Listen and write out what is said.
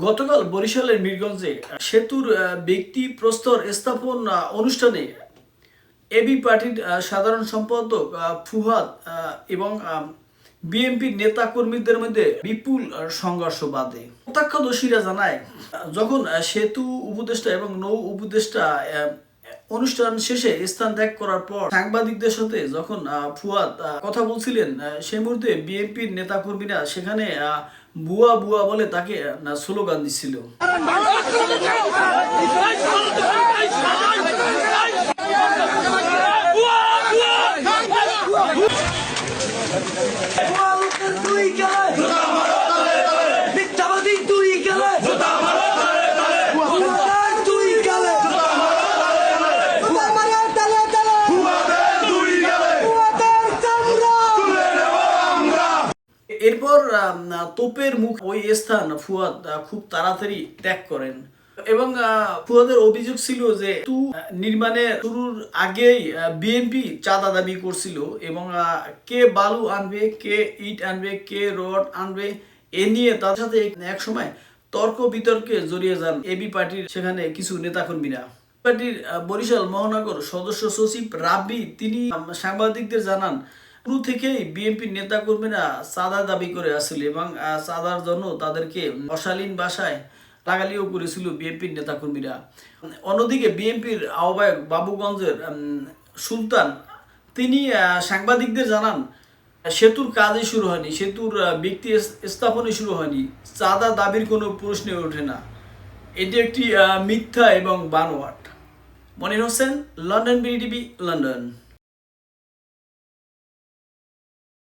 গতকাল বরিশালের মিরগঞ্জে সেতুর ব্যক্তি প্রস্তর স্থাপন অনুষ্ঠানে এবি পার্টির সাধারণ সম্পাদক ফুহাদ এবং বিএনপির নেতা কর্মীদের মধ্যে বিপুল সংঘর্ষ বাদে প্রত্যক্ষদর্শীরা জানায় যখন সেতু উপদেষ্টা এবং নৌ উপদেষ্টা অনুষ্ঠান শেষে স্থান ত্যাগ করার পর সাংবাদিকদের সাথে যখন ফুয়াদ কথা বলছিলেন সে সেই মুহূর্তে বিএনপির নেতা কর্মীরা সেখানে বুয়া বুয়া বলে তাকে স্লোগান দিচ্ছিল এরপর তোপের মুখ ওই স্থান ফুয়াদ খুব তাড়াতাড়ি ত্যাগ করেন। এবং ফুয়াদের অভিযোগ ছিল যে সেতু আহ, নির্মাণের শুরুর আগেই বিএনপি চাঁদা দাবি করছিল এবং কে বালু আনবে কে ইট আনবে কে রড আনবে এ নিয়ে তার সাথে এক সময় তর্ক বিতর্কে জড়িয়ে যান এবি পার্টির সেখানে কিছু নেতাকর্মীরা। পার্টির বরিশাল মহানগর সদস্য সচিব রাব্বি তিনি সাংবাদিকদের জানান শুরু থেকেই বিএনপির নেতাকর্মীরা চাঁদা দাবি করে আসছিল এবং চাঁদার জন্য তাদেরকে অশালীন ভাষায় লাগালিও করেছিল বিএনপির নেতাকর্মীরা। অন্যদিকে বিএনপির আহ্বায়ক বাবুগঞ্জের সুলতান, তিনি সাংবাদিকদের জানান, সেতুর কাজই শুরু হয়নি, সেতুর ব্যক্তি স্থাপনই শুরু হয়নি চাঁদা দাবির কোনো প্রশ্নে ওঠে না। এটি একটি মিথ্যা এবং বানোয়াট। Monir Hossain, London BDB London.